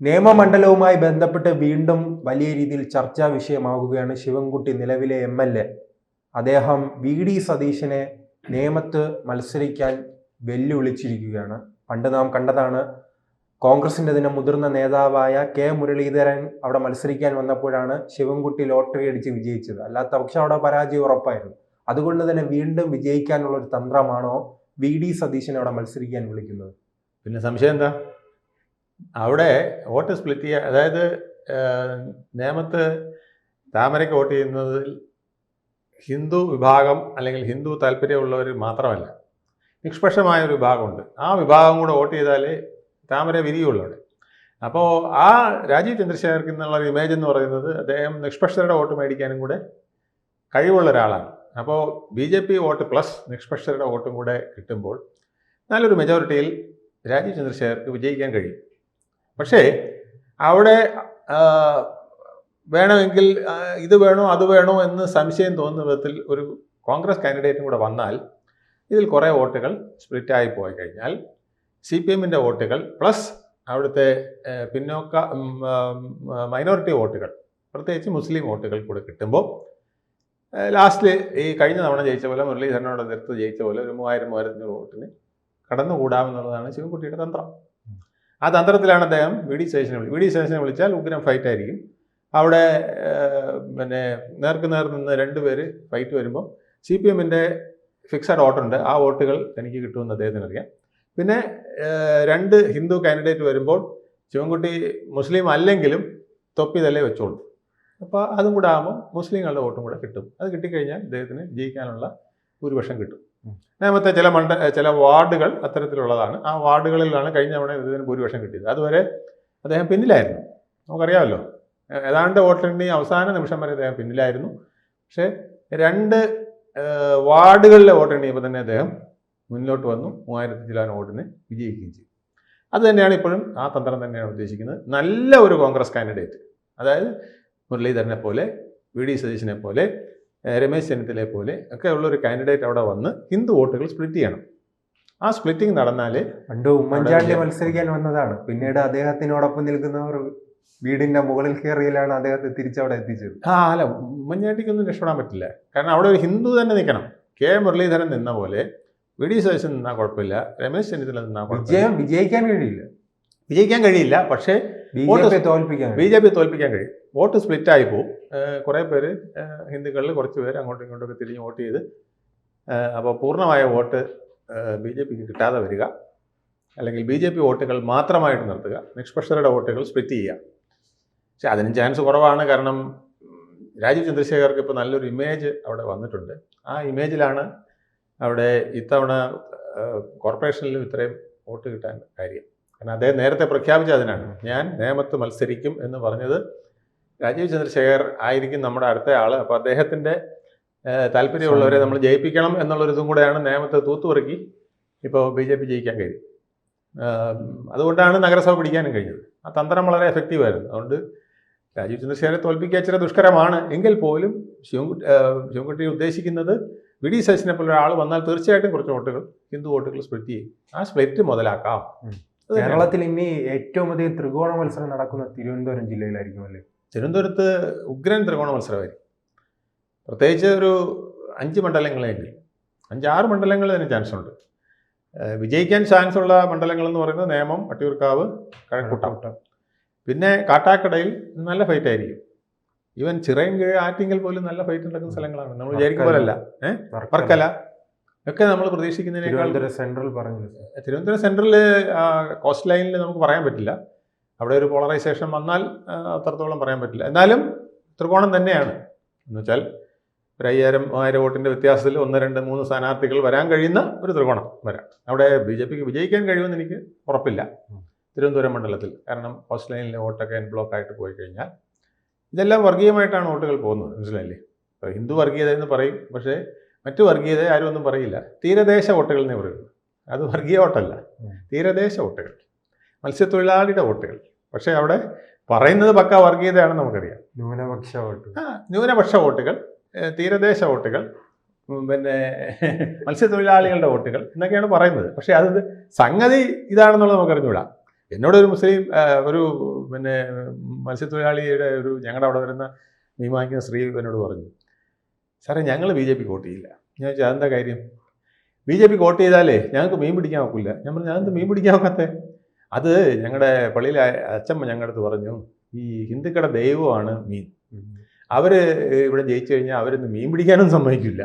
നിയമമണ്ഡലവുമായി ബന്ധപ്പെട്ട് വീണ്ടും വലിയ രീതിയിൽ ചർച്ചാ വിഷയമാകുകയാണ് ശിവൻകുട്ടി നിലവിലെ എം എൽ എ. അദ്ദേഹം വി ഡി സതീശനെ നിയമത്ത് മത്സരിക്കാൻ വെല്ലുവിളിച്ചിരിക്കുകയാണ്. പണ്ട് നാം കണ്ടതാണ് കോൺഗ്രസിന്റെ തന്നെ മുതിർന്ന നേതാവായ കെ മുരളീധരൻ അവിടെ മത്സരിക്കാൻ വന്നപ്പോഴാണ് ശിവൻകുട്ടി ലോട്ടറി അടിച്ച് വിജയിച്ചത്. അല്ലാത്ത പക്ഷെ അവിടെ പരാജയം ഉറപ്പായിരുന്നു. അതുകൊണ്ട് തന്നെ വീണ്ടും വിജയിക്കാനുള്ള ഒരു തന്ത്രമാണോ വി ഡി സതീശനെ അവിടെ മത്സരിക്കാൻ വിളിക്കുന്നത്? പിന്നെ സംശയം എന്താ? അവിടെ വോട്ട് സ്പ്ലിറ്റ് ചെയ്യുക അതായത് നേമത്ത് താമരയ്ക്ക് വോട്ട് ചെയ്യുന്നതിൽ ഹിന്ദു വിഭാഗം അല്ലെങ്കിൽ ഹിന്ദു താല്പര്യമുള്ളവർ മാത്രമല്ല നിഷ്പക്ഷമായ ഒരു വിഭാഗമുണ്ട്. ആ വിഭാഗം കൂടെ വോട്ട് ചെയ്താലേ താമര വിരിയുള്ളൂ അപ്പോൾ ആ രാജീവ് ചന്ദ്രശേഖർക്ക് എന്നുള്ള ഒരു ഇമേജ് എന്ന് പറയുന്നത് അദ്ദേഹം നിഷ്പക്ഷരുടെ വോട്ട് മേടിക്കാനും കൂടെ കഴിവുള്ള ഒരാളാണ്. അപ്പോൾ B J P vote plus നിഷ്പക്ഷരുടെ വോട്ടും കൂടെ കിട്ടുമ്പോൾ നല്ലൊരു മെജോറിറ്റിയിൽ രാജീവ് ചന്ദ്രശേഖർക്ക് വിജയിക്കാൻ കഴിയും. പക്ഷേ അവിടെ വേണമെങ്കിൽ ഇത് വേണോ അത് വേണോ എന്ന് സംശയം തോന്നുന്ന വിധത്തിൽ ഒരു കോൺഗ്രസ് കാൻഡിഡേറ്റും കൂടെ വന്നാൽ ഇതിൽ കുറേ വോട്ടുകൾ സ്പ്ലിറ്റായി പോയി കഴിഞ്ഞാൽ സി പി എമ്മിന്റെ വോട്ടുകൾ പ്ലസ് അവിടുത്തെ പിന്നോക്ക മൈനോറിറ്റി വോട്ടുകൾ പ്രത്യേകിച്ച് മുസ്ലിം വോട്ടുകൾ കൂടെ കിട്ടുമ്പോൾ ലാസ്റ്റിൽ ഈ കഴിഞ്ഞ തവണ ജയിച്ച പോലെ മുരളീധരനോട് ജയിച്ച പോലെ ഒരു മൂവായിരം മൂവായിരത്തഞ്ഞൂറ് വോട്ടിന് കടന്നുകൂടാമെന്നുള്ളതാണ് ശിവൻകുട്ടിയുടെ തന്ത്രം. ആ തന്ത്രത്തിലാണ് അദ്ദേഹം വി ഡി സതീശനെ വിളി വി ഡി സതീശനെ വിളിച്ചാൽ ഉഗ്രം ഫൈറ്റ് ആയിരിക്കും. അവിടെ പിന്നെ നേർക്ക് നേർ നിന്ന് രണ്ടുപേര് ഫൈറ്റ് വരുമ്പോൾ സി പി എമ്മിന്റെ ഫിക്സഡ് വോട്ടുണ്ട് ആ വോട്ടുകൾ എനിക്ക് കിട്ടുമെന്ന് അദ്ദേഹത്തിന് അറിയാം. പിന്നെ രണ്ട് ഹിന്ദു കാൻഡിഡേറ്റ് വരുമ്പോൾ ശിവൻകുട്ടി മുസ്ലിം അല്ലെങ്കിലും തൊപ്പി തലേ വെച്ചോളൂ. അപ്പോൾ അതും കൂടെ ആകുമ്പോൾ മുസ്ലിങ്ങളുടെ വോട്ടും കൂടെ കിട്ടും. അത് കിട്ടിക്കഴിഞ്ഞാൽ അദ്ദേഹത്തിന് ജയിക്കാനുള്ള ഭൂരിപക്ഷം കിട്ടും. നേമത്തെ ചില മണ്ഡ ചില വാർഡുകൾ അത്തരത്തിലുള്ളതാണ്. ആ വാർഡുകളിലാണ് കഴിഞ്ഞ തവണ ഇതിന് ഭൂരിപക്ഷം കിട്ടിയത്. അതുവരെ അദ്ദേഹം പിന്നിലായിരുന്നു. നമുക്കറിയാമല്ലോ. ഏതാണ്ട് വോട്ടെണ്ണി അവസാന നിമിഷം വരെ അദ്ദേഹം പിന്നിലായിരുന്നു. പക്ഷേ രണ്ട് വാർഡുകളിലെ വോട്ടെണ്ണിയപ്പോൾ തന്നെ അദ്ദേഹം മുന്നിലോട്ട് വന്നു. മൂവായിരത്തി ചിലാൻ വോട്ടിന് വിജയിക്കുകയും ചെയ്തു. അത് തന്നെയാണ് ഇപ്പോഴും ആ തന്ത്രം തന്നെയാണ് ഉദ്ദേശിക്കുന്നത്. നല്ല ഒരു കോൺഗ്രസ് കാൻഡിഡേറ്റ്. അതായത് മുരളീധരനെ പോലെ വി ഡി സതീശനെ പോലെ രമേശ് ചെന്നിത്തലയെ പോലെ ഒക്കെ ഉള്ളൊരു കാൻഡിഡേറ്റ് അവിടെ വന്ന് ഹിന്ദു വോട്ടുകൾ സ്പ്ലിറ്റ് ചെയ്യണം. ആ സ്പ്ലിറ്റിംഗ് നടന്നാലേ പണ്ട് ഉമ്മൻചാണ്ടി മത്സരിക്കാൻ വന്നതാണ്. പിന്നീട് അദ്ദേഹത്തിനോടൊപ്പം നിൽക്കുന്നവർ വീടിന്റെ മുകളിൽ കയറിയിലാണ് അദ്ദേഹത്തെ തിരിച്ചവിടെ എത്തിച്ചത്. ആ അല്ല ഉമ്മൻചാണ്ടിക്കൊന്നും രക്ഷപ്പെടാൻ പറ്റില്ല. കാരണം അവിടെ ഒരു ഹിന്ദു തന്നെ നിൽക്കണം. കെ മുരളീധരൻ നിന്ന പോലെ വി ഡി സുരേഷൻ നിന്നാൽ കുഴപ്പമില്ല. രമേശ് ചെന്നിത്തല നിന്നാൽ വിജയം വിജയിക്കാൻ കഴിയില്ല. വിജയിക്കാൻ കഴിയില്ല. പക്ഷേ തോൽപ്പിക്കാൻ ബി ജെ പി തോൽപ്പിക്കാൻ കഴിയും. വോട്ട് സ്പ്ലിറ്റ് ആയി പോകും കുറേ പേര് ഹിന്ദുക്കളിൽ കുറച്ച് പേര് അങ്ങോട്ടും ഇങ്ങോട്ടൊക്കെ തിരിഞ്ഞ് വോട്ട് ചെയ്ത് അപ്പോൾ പൂർണമായ വോട്ട് ബി ജെ പിക്ക് കിട്ടാതെ വരിക. അല്ലെങ്കിൽ ബി ജെ പി വോട്ടുകൾ മാത്രമായിട്ട് നിർത്തുക. നിഷ്പക്ഷരുടെ വോട്ടുകൾ സ്പ്ലിറ്റ് ചെയ്യുക. പക്ഷെ അതിന് ചാൻസ് കുറവാണ്. കാരണം രാജീവ് ചന്ദ്രശേഖർക്ക് ഇപ്പോൾ നല്ലൊരു ഇമേജ് അവിടെ വന്നിട്ടുണ്ട്. ആ ഇമേജിലാണ് അവിടെ ഇത്തവണ കോർപ്പറേഷനിലും ഇത്രയും വോട്ട് കിട്ടാൻ കാര്യം. കാരണം അദ്ദേഹം നേരത്തെ പ്രഖ്യാപിച്ച അതിനാണ്. ഞാൻ നേമത്ത് മത്സരിക്കും എന്ന് പറഞ്ഞത് രാജീവ് ചന്ദ്രശേഖർ ആയിരിക്കും നമ്മുടെ അടുത്ത ആൾ അപ്പോൾ അദ്ദേഹത്തിന്റെ താല്പര്യമുള്ളവരെ നമ്മൾ ജയിപ്പിക്കണം എന്നുള്ളൊരിതും കൂടെയാണ് നേമത്തെ തൂത്തുപെറുക്കി ഇപ്പോൾ ബി ജെ പി ജയിക്കാൻ കഴിയും അതുകൊണ്ടാണ് നഗരസഭ പിടിക്കാനും കഴിഞ്ഞത്. ആ തന്ത്രം വളരെ എഫക്റ്റീവായിരുന്നു അതുകൊണ്ട് രാജീവ് ചന്ദ്രശേഖരെ തോൽപ്പിക്കുക ഇച്ചിരി ദുഷ്കരമാണ്. എങ്കിൽ പോലും ശിവൻകുട്ടി ശിവൻകുട്ടി ഉദ്ദേശിക്കുന്നത് വി ഡി ശശിനെ പോലെ ഒരാൾ വന്നാൽ തീർച്ചയായിട്ടും കുറച്ച് വോട്ടുകൾ ഹിന്ദു വോട്ടുകൾ സ്പ്ലിറ്റ് ചെയ്യും. ആ സ്പ്ലിറ്റ് മുതലാക്കാം. കേരളത്തിൽ ഇനി ഏറ്റവും അധികം ത്രികോണ മത്സരം നടക്കുന്ന തിരുവനന്തപുരം ജില്ലയിലായിരിക്കും അല്ലേ? തിരുവനന്തപുരത്ത് ഉഗ്രൻ ത്രികോണ മത്സരമായിരിക്കും. പ്രത്യേകിച്ച് ഒരു അഞ്ച് മണ്ഡലങ്ങളെങ്കിലും അഞ്ച് ആറ് മണ്ഡലങ്ങൾ തന്നെ ചാൻസ് ഉണ്ട്. വിജയിക്കാൻ ചാൻസ് ഉള്ള മണ്ഡലങ്ങൾ എന്ന് പറയുന്നത് നേമം വട്ടിയൂർക്കാവ് കഴക്കൂട്ടം. പിന്നെ കാട്ടാക്കടയിൽ നല്ല ഫൈറ്റ് ആയിരിക്കും. ഈവൻ ചിറയും കീഴ് ആറ്റിങ്ങൽ പോലും നല്ല ഫൈറ്റ് നടക്കുന്ന സ്ഥലങ്ങളാണ്. നമ്മൾ വിചാരിക്കും പോലല്ല. വർക്കല. ഒക്കെ നമ്മൾ പ്രതീക്ഷിക്കുന്നതിനേക്കാൾ സെൻട്രൽ പറഞ്ഞു തിരുവനന്തപുരം സെൻട്രൽ കോസ്റ്റ് ലൈനിൽ നമുക്ക് പറയാൻ പറ്റില്ല. അവിടെ ഒരു പോളറൈസേഷൻ വന്നാൽ അത്രത്തോളം പറയാൻ പറ്റില്ല. എന്നാലും ത്രികോണം തന്നെയാണ്. എന്ന് വെച്ചാൽ ഒരു അയ്യായിരം ആയിരം വോട്ടിന്റെ വ്യത്യാസത്തിൽ ഒന്ന് രണ്ട് മൂന്ന് സ്ഥാനാർത്ഥികൾ വരാൻ കഴിയുന്ന ഒരു ത്രികോണം വരാം. അവിടെ ബി ജെ പിക്ക് വിജയിക്കാൻ കഴിയുമെന്ന് എനിക്ക് ഉറപ്പില്ല. തിരുവനന്തപുരം മണ്ഡലത്തിൽ. കാരണം കോസ്റ്റ് ലൈനിലെ വോട്ടൊക്കെ എൻ ബ്ലോക്ക് ആയിട്ട് പോയി കഴിഞ്ഞാൽ ഇതെല്ലാം വർഗീയമായിട്ടാണ് വോട്ടുകൾ പോകുന്നത്. മനസ്സിലായില്ലേ? ഇപ്പോൾ ഹിന്ദു വർഗീയത എന്ന് പറയും. പക്ഷേ മറ്റു വർഗീയത ആരും ഒന്നും പറയില്ല. തീരദേശ വോട്ടുകൾ എന്നേ പറയുള്ളൂ. അത് വർഗീയ വോട്ടല്ല. തീരദേശ വോട്ടുകൾ. മത്സ്യത്തൊഴിലാളിയുടെ വോട്ടുകൾ. പക്ഷേ അവിടെ പറയുന്നത് പക്ക വർഗീയതയാണെന്ന് നമുക്കറിയാം. ന്യൂനപക്ഷ വോട്ടുകൾ ആ ന്യൂനപക്ഷ വോട്ടുകൾ തീരദേശ വോട്ടുകൾ പിന്നെ മത്സ്യത്തൊഴിലാളികളുടെ വോട്ടുകൾ എന്നൊക്കെയാണ് പറയുന്നത്. പക്ഷേ അത് സംഗതി ഇതാണെന്നുള്ളത് നമുക്ക് അറിഞ്ഞുകൂടാ എന്നോടൊരു മുസ്ലിം ഒരു പിന്നെ മത്സ്യത്തൊഴിലാളിയുടെ ഒരു ഞങ്ങളുടെ അവിടെ വരുന്ന മീൻ വാങ്ങിക്കുന്ന സ്ത്രീ എന്നോട് പറഞ്ഞു. സാറേ ഞങ്ങൾ ബി ജെ പിക്ക് വോട്ട് ചെയ്യില്ല. ഞാൻ ചോദിച്ചാൽ അതെന്താ കാര്യം? ബി ജെ പിക്ക് വോട്ട് ചെയ്താലേ ഞങ്ങൾക്ക് മീൻ പിടിക്കാൻ ഒക്കില്ല. ഞാൻ പറഞ്ഞു ഞാനെന്ത് മീൻ പിടിക്കാൻ ഒക്കത്തെ? അത് ഞങ്ങളുടെ പള്ളിയിലെ അച്ഛമ്മ ഞങ്ങളുടെ അടുത്ത് പറഞ്ഞു ഈ ഹിന്ദുക്കളുടെ ദൈവമാണ് മീൻ. അവർ ഇവിടെ ജയിച്ചു കഴിഞ്ഞാൽ അവരിന്ന് മീൻ പിടിക്കാനും സമ്മതിക്കില്ല.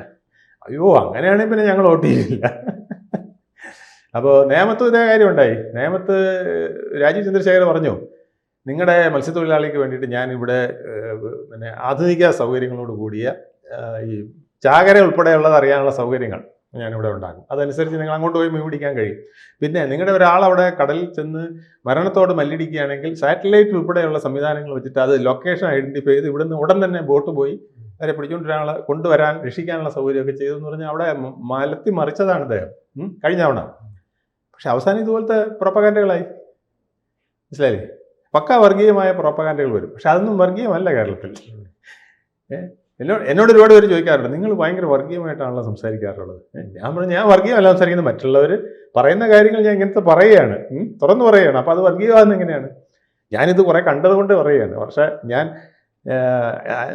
അയ്യോ അങ്ങനെയാണെങ്കിൽ പിന്നെ ഞങ്ങൾ വോട്ട് ചെയ്യില്ല. അപ്പോൾ നേമത്ത് ഇതേ കാര്യം ഉണ്ടായി. നേമത്ത് രാജീവ് ചന്ദ്രശേഖർ പറഞ്ഞു നിങ്ങളുടെ മത്സ്യത്തൊഴിലാളിക്ക് വേണ്ടിയിട്ട് ഞാൻ ഇവിടെ പിന്നെ ആധുനിക സൗകര്യങ്ങളോട് കൂടിയ ഈ ചാകര ഉൾപ്പെടെയുള്ളത് അറിയാനുള്ള സൗകര്യങ്ങൾ ഞാനിവിടെ ഉണ്ടാകും അതനുസരിച്ച് നിങ്ങൾ അങ്ങോട്ട് പോയി മീൻ പിടിക്കാൻ കഴിയും. പിന്നെ നിങ്ങളുടെ ഒരാൾ അവിടെ കടലിൽ ചെന്ന് മരണത്തോട് മല്ലിടിക്കുകയാണെങ്കിൽ സാറ്റലൈറ്റ് ഉൾപ്പെടെയുള്ള സംവിധാനങ്ങൾ വെച്ചിട്ട് അത് ലൊക്കേഷൻ ഐഡന്റിഫൈ ചെയ്ത് ഇവിടുന്ന് ഉടൻ തന്നെ ബോട്ട് പോയി അവരെ പിടിച്ചുകൊണ്ടിരാനുള്ള കൊണ്ടുവരാൻ രക്ഷിക്കാനുള്ള സൗകര്യമൊക്കെ ചെയ്തെന്ന് പറഞ്ഞാൽ അവിടെ മലത്തി മറിച്ചതാണ് അദ്ദേഹം കഴിഞ്ഞ തവണ. പക്ഷെ അവസാനം ഇതുപോലത്തെ പ്രൊപ്പകാൻഡകളായി മനസ്സിലായില്ലേ? പക്ക വർഗീയമായ പ്രൊപ്പകാൻഡകൾ വരും. പക്ഷെ അതൊന്നും വർഗീയമല്ല കേരളത്തിൽ. ഏ? എന്നോട് എന്നോട് ഒരുപാട് പേര് ചോദിക്കാറുണ്ട് നിങ്ങൾ ഭയങ്കര വർഗീയമായിട്ടാണല്ലോ സംസാരിക്കാറുള്ളത്? ഞാൻ പറഞ്ഞു ഞാൻ വർഗീയമല്ല സംസാരിക്കുന്നത് മറ്റുള്ളവർ പറയുന്ന കാര്യങ്ങൾ ഞാൻ ഇങ്ങനത്തെ പറയുകയാണ്. തുറന്നു പറയുകയാണ്. അപ്പോൾ അത് വർഗീയമാകുന്ന എങ്ങനെയാണ്? ഞാനിത് കുറേ കണ്ടതുകൊണ്ട് പറയുകയാണ്. പക്ഷേ ഞാൻ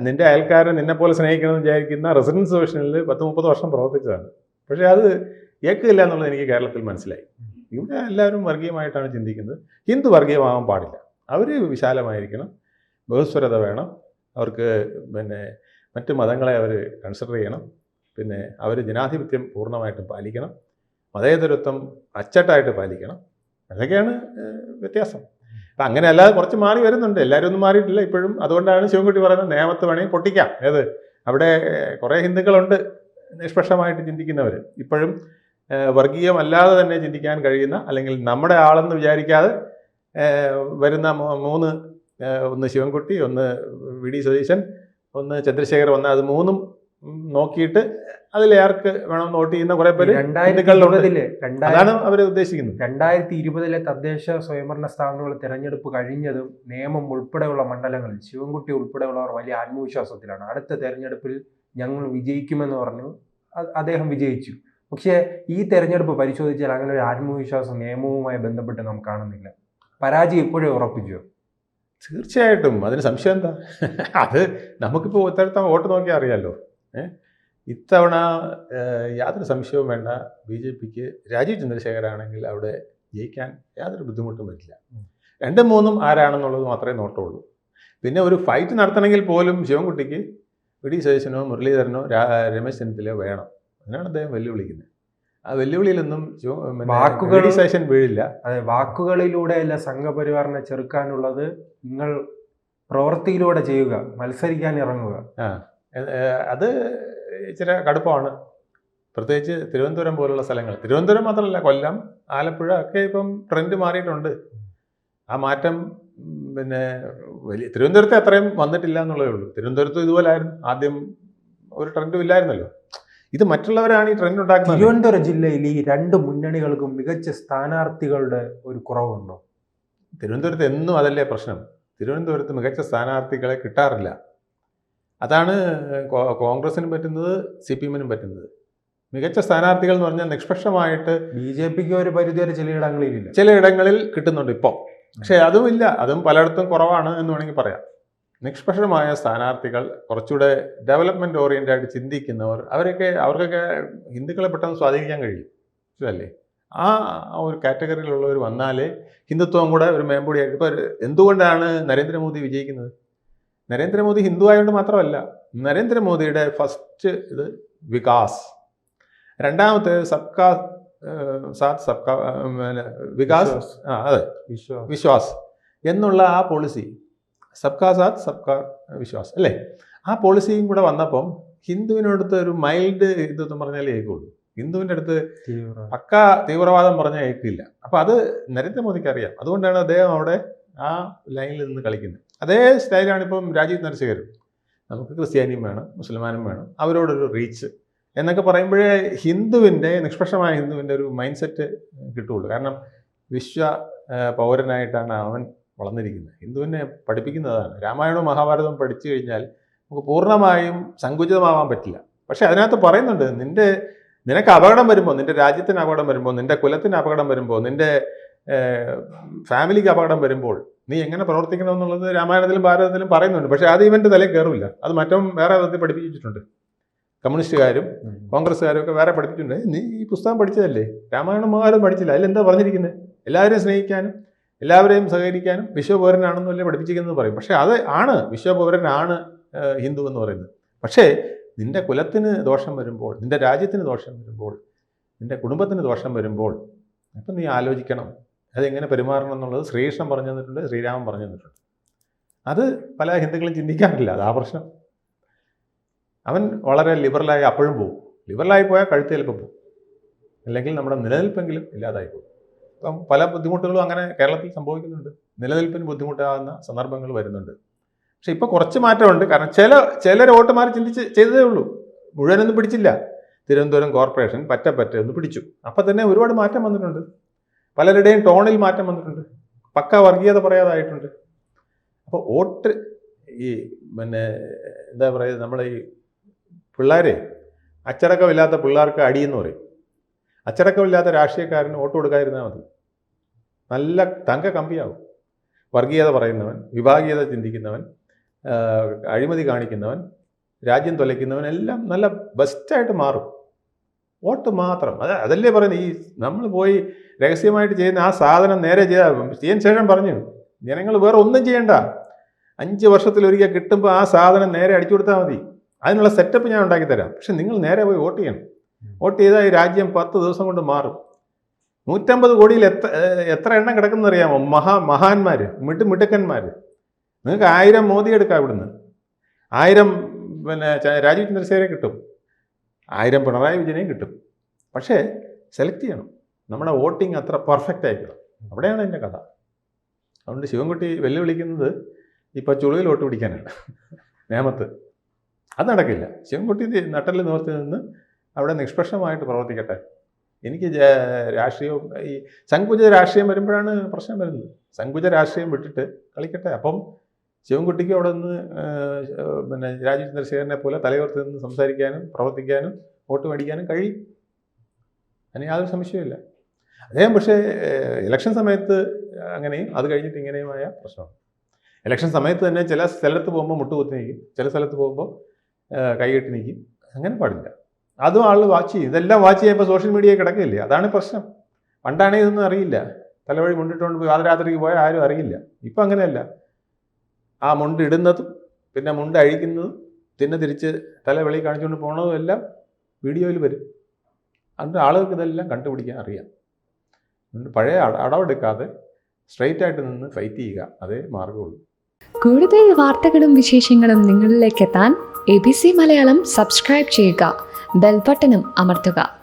നിന്റെ അയൽക്കാരൻ നിന്നെ പോലെ സ്നേഹിക്കണമെന്ന് വിചാരിക്കുന്ന റെസിഡൻസ് ഡിവിഷനിൽ പത്ത് മുപ്പത് വർഷം പ്രവർത്തിച്ചതാണ്. പക്ഷേ അത് ഏക്കില്ല എന്നുള്ളത് എനിക്ക് കേരളത്തിൽ മനസ്സിലായി. ഇവിടെ എല്ലാവരും വർഗീയമായിട്ടാണ് ചിന്തിക്കുന്നത്. ഹിന്ദു വർഗീയമാകാൻ പാടില്ല. അവർ വിശാലമായിരിക്കണം. ബഹുസ്വരത വേണം. അവർക്ക് പിന്നെ മറ്റ് മതങ്ങളെ അവർ കൺസിഡർ ചെയ്യണം. പിന്നെ അവർ ജനാധിപത്യം പൂർണമായിട്ടും പാലിക്കണം. മതേതരത്വം അച്ചട്ടായിട്ട് പാലിക്കണം. അതൊക്കെയാണ് വ്യത്യാസം. അപ്പം അങ്ങനെ അല്ലാതെ കുറച്ച് മാറി വരുന്നുണ്ട്. എല്ലാവരും ഒന്നും മാറിയിട്ടില്ല ഇപ്പോഴും. അതുകൊണ്ടാണ് ശിവൻകുട്ടി പറയുന്നത് നിയമത്ത് വേണമെങ്കിൽ പൊട്ടിക്കാം. ഏത്? അവിടെ കുറേ ഹിന്ദുക്കളുണ്ട് നിഷ്പക്ഷമായിട്ട് ചിന്തിക്കുന്നവർ ഇപ്പോഴും വർഗീയമല്ലാതെ തന്നെ ചിന്തിക്കാൻ കഴിയുന്ന അല്ലെങ്കിൽ നമ്മുടെ ആളെന്ന് വിചാരിക്കാതെ വരുന്ന മൂന്ന് ഒന്ന് ശിവൻകുട്ടി ഒന്ന് വി ഡി സതീശൻ ഒന്ന് ചന്ദ്രശേഖർ വന്ന അത് മൂന്നും നോക്കിയിട്ട് അതിൽ ആർക്ക് വേണം വോട്ട് ചെയ്യുന്ന കുറെ പേര് അതാണ് അവർ ഉദ്ദേശിക്കുന്നത്. രണ്ടായിരത്തി ഇരുപതിലെ തദ്ദേശ സ്വയംഭരണ സ്ഥാപനങ്ങളുടെ തെരഞ്ഞെടുപ്പ് കഴിഞ്ഞതും നിയമം ഉൾപ്പെടെയുള്ള മണ്ഡലങ്ങളിൽ ശിവൻകുട്ടി ഉൾപ്പെടെയുള്ളവർ വലിയ ആത്മവിശ്വാസത്തിലാണ്. അടുത്ത തെരഞ്ഞെടുപ്പിൽ ഞങ്ങൾ വിജയിക്കുമെന്ന് പറഞ്ഞു അദ്ദേഹം വിജയിച്ചു. പക്ഷേ ഈ തെരഞ്ഞെടുപ്പ് പരിശോധിച്ചാൽ അങ്ങനെ ഒരു ആത്മവിശ്വാസം നിയമവുമായി ബന്ധപ്പെട്ട് നാം കാണുന്നില്ല. പരാജയം ഇപ്പോഴേ ഉറപ്പിച്ചു. തീർച്ചയായിട്ടും. അതിന് സംശയം എന്താ? അത് നമുക്കിപ്പോൾ ഇത്തരത്തെ വോട്ട് നോക്കിയാൽ അറിയാമല്ലോ ഏഹ് ഇത്തവണ യാതൊരു സംശയവും വേണ്ട. ബി ജെ പിക്ക് രാജീവ് ചന്ദ്രശേഖരാണെങ്കിൽ അവിടെ ജയിക്കാൻ യാതൊരു ബുദ്ധിമുട്ടും വരില്ല. രണ്ടും മൂന്നും ആരാണെന്നുള്ളത് മാത്രമേ നോട്ടുള്ളൂ. പിന്നെ ഒരു ഫൈറ്റ് നടത്തണമെങ്കിൽ പോലും ശിവൻകുട്ടിക്ക് വി ഡി സതീശനോ മുരളീധരനോ രാ- രമേശ് ചെന്നിത്തലയോ വേണം. അതിനാണ് അദ്ദേഹം വെല്ലുവിളിക്കുന്നത്. ആ വെല്ലുവിളിയിലൊന്നും വാക്കുകൾ- വി വീഴില്ല. അതെ വാക്കുകളിലൂടെയല്ല സംഘപരിവാറിനെ ചെറുക്കാനുള്ളത് നിങ്ങൾ പ്രവൃത്തിയിലൂടെ ചെയ്യുക മത്സരിക്കാൻ ഇറങ്ങുക. അത് ഇച്ചിരി കടുപ്പമാണ്. പ്രത്യേകിച്ച് തിരുവനന്തപുരം പോലുള്ള സ്ഥലങ്ങൾ. തിരുവനന്തപുരം മാത്രമല്ല കൊല്ലം ആലപ്പുഴ ഒക്കെ ഇപ്പം ട്രെൻഡ് മാറിയിട്ടുണ്ട്. ആ മാറ്റം പിന്നെ വലിയ തിരുവനന്തപുരത്തെ അത്രയും വന്നിട്ടില്ല എന്നുള്ളതേ ഉള്ളൂ. തിരുവനന്തപുരത്തും ഇതുപോലെ ആയിരുന്നു ആദ്യം ഒരു ട്രെൻഡും ഇല്ലായിരുന്നല്ലോ. ഇത് മറ്റുള്ളവരാണ് ഈ ട്രെൻഡ് ഉണ്ടാക്കുന്നത്. തിരുവനന്തപുരം ജില്ലയിൽ ഈ രണ്ട് മുന്നണികൾക്കും മികച്ച സ്ഥാനാർത്ഥികളുടെ ഒരു കുറവുണ്ടോ? തിരുവനന്തപുരത്ത് എന്നും അതല്ലേ പ്രശ്നം. തിരുവനന്തപുരത്ത് മികച്ച സ്ഥാനാർത്ഥികളെ കിട്ടാറില്ല. അതാണ് കോൺഗ്രസിനും പറ്റുന്നത് സി പി എമ്മിനും പറ്റുന്നത്. മികച്ച സ്ഥാനാർത്ഥികൾ എന്ന് പറഞ്ഞാൽ നിഷ്പക്ഷമായിട്ട് ബി ജെ പിക്ക് ഒരു പരിധിവരെ ചില ചിലയിടങ്ങളിൽ കിട്ടുന്നുണ്ട് ഇപ്പോൾ പക്ഷേ അതുമില്ല. അതും പലയിടത്തും കുറവാണ് എന്ന് വേണമെങ്കിൽ പറയാം. നിഷ്പക്ഷമായ സ്ഥാനാർത്ഥികൾ കുറച്ചുകൂടെ ഡെവലപ്മെന്റ് ഓറിയന്റഡ് ആയിട്ട് ചിന്തിക്കുന്നവർ അവരൊക്കെ അവർക്കൊക്കെ ഹിന്ദുക്കളെ പെട്ടെന്ന് സ്വാധീനിക്കാൻ കഴിയും. അല്ലേ ആ ഒരു കാറ്റഗറിയിലുള്ളവർ വന്നാലേ ഹിന്ദുത്വം കൂടെ ഒരു മേമ്പൊടിയായിട്ട് ഇപ്പോൾ എന്തുകൊണ്ടാണ് നരേന്ദ്രമോദി വിജയിക്കുന്നത്? നരേന്ദ്രമോദി ഹിന്ദു ആയതുകൊണ്ട് മാത്രമല്ല നരേന്ദ്രമോദിയുടെ ഫസ്റ്റ് ഇത് വികാസ്. രണ്ടാമത്തെ സബ്കാ സാത് സബ്കാ പിന്നെ വികാസ് ആ അതെ. വിശ്വാസ്. എന്നുള്ള ആ പോളിസി സബ്കാ സാത്ത് സബ്കാ വിശ്വാസ് അല്ലേ? ആ പോളിസിയും കൂടെ വന്നപ്പം ഹിന്ദുവിനടുത്ത് ഒരു മൈൽഡ് ഇത് എന്ന് പറഞ്ഞാലേ ഏക്കുള്ളൂ ഹിന്ദുവിന്റെ അടുത്ത് പക്ക തീവ്രവാദം പറഞ്ഞാൽ കേൾക്കില്ല. അപ്പം അത് നരേന്ദ്രമോദിക്ക് അറിയാം അതുകൊണ്ടാണ് അദ്ദേഹം അവിടെ ആ ലൈനിൽ നിന്ന് കളിക്കുന്നത്. അതേ സ്റ്റൈലാണ് ഇപ്പം രാജീവ് നരശേഖരും നമുക്ക് ക്രിസ്ത്യാനിയും വേണം മുസ്ലിമാനും വേണം. അവരോടൊരു റീച്ച് എന്നൊക്കെ പറയുമ്പോഴേ ഹിന്ദുവിന്റെ നിഷ്പക്ഷമായ ഹിന്ദുവിന്റെ ഒരു മൈൻഡ് സെറ്റ് കിട്ടുകയുള്ളൂ. കാരണം വിശ്വ പൗരനായിട്ടാണ് അവൻ വളർന്നിരിക്കുന്നത്. ഹിന്ദുവിനെ പഠിപ്പിക്കുന്നതാണ്. രാമായണവും മഹാഭാരതവും പഠിച്ചു കഴിഞ്ഞാൽ നമുക്ക് പൂർണമായും സങ്കുചിതമാവാൻ പറ്റില്ല. പക്ഷേ അതിനകത്ത് പറയുന്നുണ്ട് നിന്റെ നിനക്ക് അപകടം വരുമ്പോൾ നിന്റെ രാജ്യത്തിന് അപകടം വരുമ്പോൾ നിന്റെ കുലത്തിന് അപകടം വരുമ്പോൾ നിന്റെ ഫാമിലിക്ക് അപകടം വരുമ്പോൾ നീ എങ്ങനെ പ്രവർത്തിക്കണം എന്നുള്ളത് രാമായണത്തിലും ഭാരതത്തിലും പറയുന്നുണ്ട്. പക്ഷേ അത് ഇവന്റെ തലയിൽ കയറില്ല. അത് മറ്റും വേറെ വിധത്തിൽ പഠിപ്പിച്ചിട്ടുണ്ട്. കമ്മ്യൂണിസ്റ്റുകാരും കോൺഗ്രസ്സുകാരും ഒക്കെ വേറെ പഠിപ്പിച്ചിട്ടുണ്ട്. നീ ഈ പുസ്തകം പഠിച്ചതല്ലേ? രാമായണം മഹാഭാരതം പഠിച്ചില്ല. അതിലെന്താ പറഞ്ഞിരിക്കുന്നത് എല്ലാവരെയും സ്നേഹിക്കാനും എല്ലാവരെയും സഹകരിക്കാനും വിശ്വപൗരനാണെന്നല്ലേ പഠിപ്പിച്ചിരിക്കുന്നത് പറയും. പക്ഷേ അത് ആണ് വിശ്വപൗരനാണ് ഹിന്ദു എന്ന് പറയുന്നത്. പക്ഷേ നിന്റെ കുലത്തിന് ദോഷം വരുമ്പോൾ നിന്റെ രാജ്യത്തിന് ദോഷം വരുമ്പോൾ നിന്റെ കുടുംബത്തിന് ദോഷം വരുമ്പോൾ അപ്പം നീ ആലോചിക്കണം. അതെങ്ങനെ പെരുമാറണം എന്നുള്ളത് ശ്രീകൃഷ്ണൻ പറഞ്ഞു തന്നിട്ടുണ്ട് ശ്രീരാമൻ പറഞ്ഞു തന്നിട്ടുണ്ട്. അത് പല ഹിന്ദുക്കളും ചിന്തിക്കാറില്ല ആ പ്രശ്നം. അവൻ വളരെ ലിബറലായി അപ്പോഴും പോകും ലിബറലായി പോയാൽ കഴുത്ത് ചിലപ്പോൾ പോകും അല്ലെങ്കിൽ നമ്മുടെ നിലനിൽപ്പെങ്കിലും ഇല്ലാതായി പോകും പല ബുദ്ധിമുട്ടുകളും അങ്ങനെ കേരളത്തിൽ സംഭവിക്കുന്നുണ്ട്. നിലനിൽപ്പിന് ബുദ്ധിമുട്ടാകുന്ന സന്ദർഭങ്ങൾ വരുന്നുണ്ട്. പക്ഷെ ഇപ്പോൾ കുറച്ച് മാറ്റമുണ്ട്. കാരണം ചില ചില വോട്ടുമാർ ചിന്തിച്ച് ചെയ്തതേ ഉള്ളൂ. മുഴുവനൊന്നും പിടിച്ചില്ല. തിരുവനന്തപുരം കോർപ്പറേഷൻ പറ്റ പറ്റ ഒന്ന് പിടിച്ചു. അപ്പം തന്നെ ഒരുപാട് മാറ്റം വന്നിട്ടുണ്ട്. പലരുടെയും ടോണിൽ മാറ്റം വന്നിട്ടുണ്ട്. പക്ക വർഗീയത പറയാതായിട്ടുണ്ട്. അപ്പോൾ വോട്ട് ഈ പിന്നെ എന്താ പറയുക നമ്മളെ ഈ പിള്ളേരെ അച്ചടക്കമില്ലാത്ത പിള്ളേർക്ക് അടിയെന്ന് പറയും. അച്ചടക്കമില്ലാത്ത രാഷ്ട്രീയക്കാരന് വോട്ട് കൊടുക്കാതിരുന്നാൽ മതി. നല്ല തങ്ക കമ്പിയാവും. വർഗീയത പറയുന്നവൻ വിഭാഗീയത ചിന്തിക്കുന്നവൻ അഴിമതി കാണിക്കുന്നവൻ രാജ്യം തൊലയ്ക്കുന്നവൻ എല്ലാം നല്ല ബെസ്റ്റായിട്ട് മാറും. വോട്ട് മാത്രം. അത് അതല്ലേ പറയുന്നത്? ഈ നമ്മൾ പോയി രഹസ്യമായിട്ട് ചെയ്യുന്ന ആ സാധനം നേരെ ചെയ്താൽ ചെയ്യാൻ ശേഷം പറഞ്ഞു ജനങ്ങൾ വേറെ ഒന്നും ചെയ്യണ്ട. അഞ്ച് വർഷത്തിലൊരിക്കൽ കിട്ടുമ്പോൾ ആ സാധനം നേരെ അടിച്ചു കൊടുത്താൽ മതി. അതിനുള്ള സെറ്റപ്പ് ഞാൻ ഉണ്ടാക്കി തരാം പക്ഷെ നിങ്ങൾ നേരെ പോയി വോട്ട് ചെയ്യണം. വോട്ട് ചെയ്താൽ ഈ രാജ്യം പത്ത് ദിവസം കൊണ്ട് മാറും. നൂറ്റമ്പത് കോടിയിൽ എത്ര എത്ര എണ്ണം കിടക്കുന്ന അറിയാമോ മഹാ മഹാന്മാർ മിട്ട് മിടുക്കന്മാർ നിങ്ങൾക്ക് ആയിരം മോദി എടുക്കാം ഇവിടുന്ന് ആയിരം പിന്നെ രാജീവ് ചന്ദ്രശേഖരെ കിട്ടും. ആയിരം പിണറായി വിജയനെയും കിട്ടും. പക്ഷേ സെലക്ട് ചെയ്യണം. നമ്മുടെ വോട്ടിംഗ് അത്ര പെർഫെക്റ്റ് ആയിക്കണം അവിടെയാണ് എന്റെ കഥ. അതുകൊണ്ട് ശിവൻകുട്ടി വെല്ലുവിളിക്കുന്നത് ഇപ്പോൾ ചുളിയിൽ വോട്ട് പിടിക്കാനാണ്. നേമത്ത്. അത് നടക്കില്ല. ശിവൻകുട്ടി നട്ടൽ നിവർത്തി നിന്ന് അവിടെ നിഷ്പക്ഷമായിട്ട് പ്രവർത്തിക്കട്ടെ. എനിക്ക് രാഷ്ട്രീയവും ഈ സങ്കുചിത രാഷ്ട്രീയം വരുമ്പോഴാണ് പ്രശ്നം വരുന്നത്. സങ്കുച രാഷ്ട്രീയം വിട്ടിട്ട് കളിക്കട്ടെ. അപ്പം ശിവൻകുട്ടിക്ക് അവിടെ നിന്ന് പിന്നെ രാജീവ് ചന്ദ്രശേഖരനെ പോലെ തലയോർത്ത് നിന്ന് സംസാരിക്കാനും പ്രവർത്തിക്കാനും വോട്ട് മേടിക്കാനും കഴിയും. അതിന് യാതൊരു സംശയമില്ല അദ്ദേഹം പക്ഷേ ഇലക്ഷൻ സമയത്ത് അങ്ങനെയും അത് കഴിഞ്ഞിട്ട് ഇങ്ങനെയുമായ പ്രശ്നമാണ്. ഇലക്ഷൻ സമയത്ത് തന്നെ ചില സ്ഥലത്ത് പോകുമ്പോൾ മുട്ടുകുത്തി നിൽക്കും. ചില സ്ഥലത്ത് പോകുമ്പോൾ കൈകെട്ടി നിൽക്കും. അങ്ങനെ പാടില്ല. അതും ആൾ വാച്ച് ചെയ്യും. ഇതെല്ലാം വാച്ച് ചെയ്യുമ്പോൾ സോഷ്യൽ മീഡിയ കിടക്കില്ലേ? അതാണ് പ്രശ്നം. പണ്ടാണെങ്കിൽ ഇതൊന്നും അറിയില്ല. തലവഴി മുണ്ടിട്ടുകൊണ്ട് പോയി പാതിരാത്രിക്ക് പോയാൽ ആരും അറിയില്ല. ഇപ്പം അങ്ങനെയല്ല. ആ മുണ്ട് ഇടുന്നതും പിന്നെ മുണ്ട് അഴിക്കുന്നതും പിന്നെ തിരിച്ച് തല വെളി കാണിച്ചുകൊണ്ട് പോണതും എല്ലാം വീഡിയോയിൽ വരും. അതുകൊണ്ട് ആളുകൾക്ക് ഇതെല്ലാം കണ്ടുപിടിക്കാൻ അറിയാം. അതുകൊണ്ട് പഴയ അട- അടവെടുക്കാതെ സ്ട്രെയിറ്റ് ആയിട്ട് നിന്ന് ഫൈറ്റ് ചെയ്യുക. അതേ മാർഗമുള്ളൂ. കൂടുതൽ വാർത്തകളും വിശേഷങ്ങളും നിങ്ങളിലേക്ക് എത്താൻ A B C Malayalam subscribe ചെയ്യുക. ബെൽബട്ടനും അമർത്തുക.